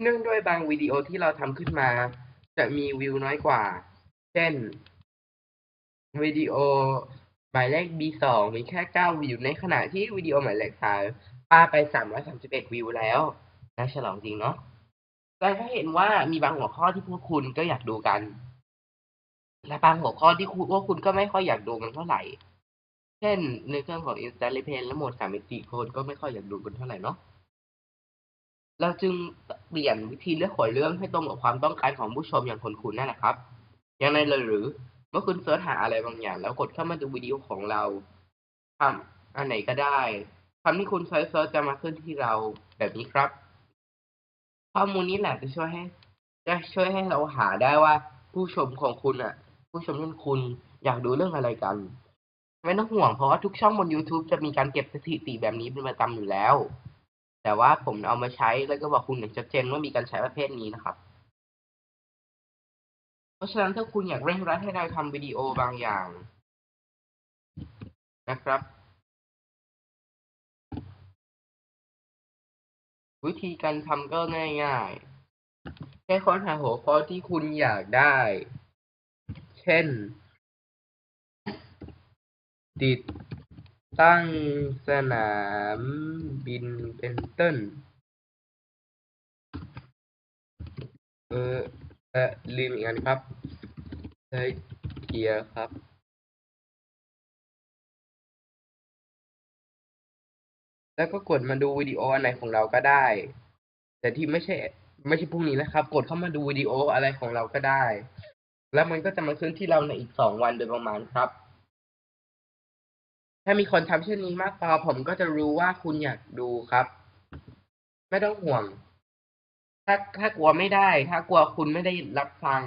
เนื่องด้วยบางวิดีโอที่เราทำขึ้นมา จะมีวิวน้อยกว่า เช่น วิดีโอหมายเลข B2 มีแค่ 9 วิว ในขณะที่วิดีโอหมายเลข3ปาไป 331 วิวแล้วน่าฉลองจริงเนาะแต่ถ้าเห็นว่ามีบางหัวข้อที่พวกคุณก็อยากดูกัน และบางหัวข้อที่คุณว่าคุณก็ไม่ค่อยอยากดูกันเท่าไหร่ เช่น ในเรื่องของ Instant Replay และโหมด3มิติคนก็ไม่ค่อยอยากดูกันเท่าไหร่เนาะเราจึง เปลี่ยนวิธีเลือกหัวเรื่องให้ตรงกับความต้องการของผู้ชมอย่างคนคุณนั่นแหละครับอย่างไรเลยหรือ เมื่อคุณเสิร์ชหาอะไรบางอย่าง แล้วกดเข้ามาดูวิดีโอของเราทำอันไหนก็ได้คำที่คุณเซิร์ชเซิร์ชจะมาขึ้นที่เราแบบนี้ครับ ข้อมูลนี้แหละจะช่วยให้จะช่วยให้เราหาได้ว่าผู้ชมของคุณอะ ผู้ชมของคุณอยากดูเรื่องอะไรกันไม่ต้องห่วงเพราะว่าทุกช่องบน YouTube จะมีการเก็บสถิติแบบนี้เป็นประจำอยู่แล้ว แต่ว่าผมเอามาใช้แล้วก็บอกคุณอย่างชัดเจนว่ามีการใช้ประเภทนี้นะครับ เพราะฉะนั้นถ้าคุณอยากเร่งรัดให้เราทำวิดีโอบางอย่างนะครับ วิธีการทำก็ง่ายๆแค่ค้นหาหัวข้อที่คุณอยากได้ เช่น ติด ตั้งสนามบินเป็นต้นเออเออลืมอีกอันครับใช้เกียร์ครับ แล้วก็กดมาดูวิดีโออันไหนของเราก็ได้ แต่ที่ไม่ใช่ ไม่ใช่พวกนี้นะครับ กดเข้ามาดูวิดีโออะไรของเราก็ได้ แล้วมันก็จะมาขึ้นที่เราในอีกสองวันโดยประมาณครับ ถ้ามีคนทำเช่นนี้มากพอผมก็จะรู้ว่าคุณอยากดูครับ ไม่ต้องห่วง ถ้าถ้ากลัวไม่ได้ ถ้ากลัวคุณไม่ได้รับฟัง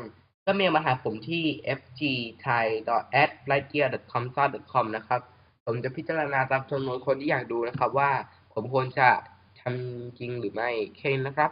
ก็เมลมาหาผมที่ fgthai.at.lightyear.com.com นะครับ ผมจะพิจารณาตามจำนวนคนที่อยากดูนะครับ ว่าผมควรจะทำจริงหรือไม่แค่นี้นะครับ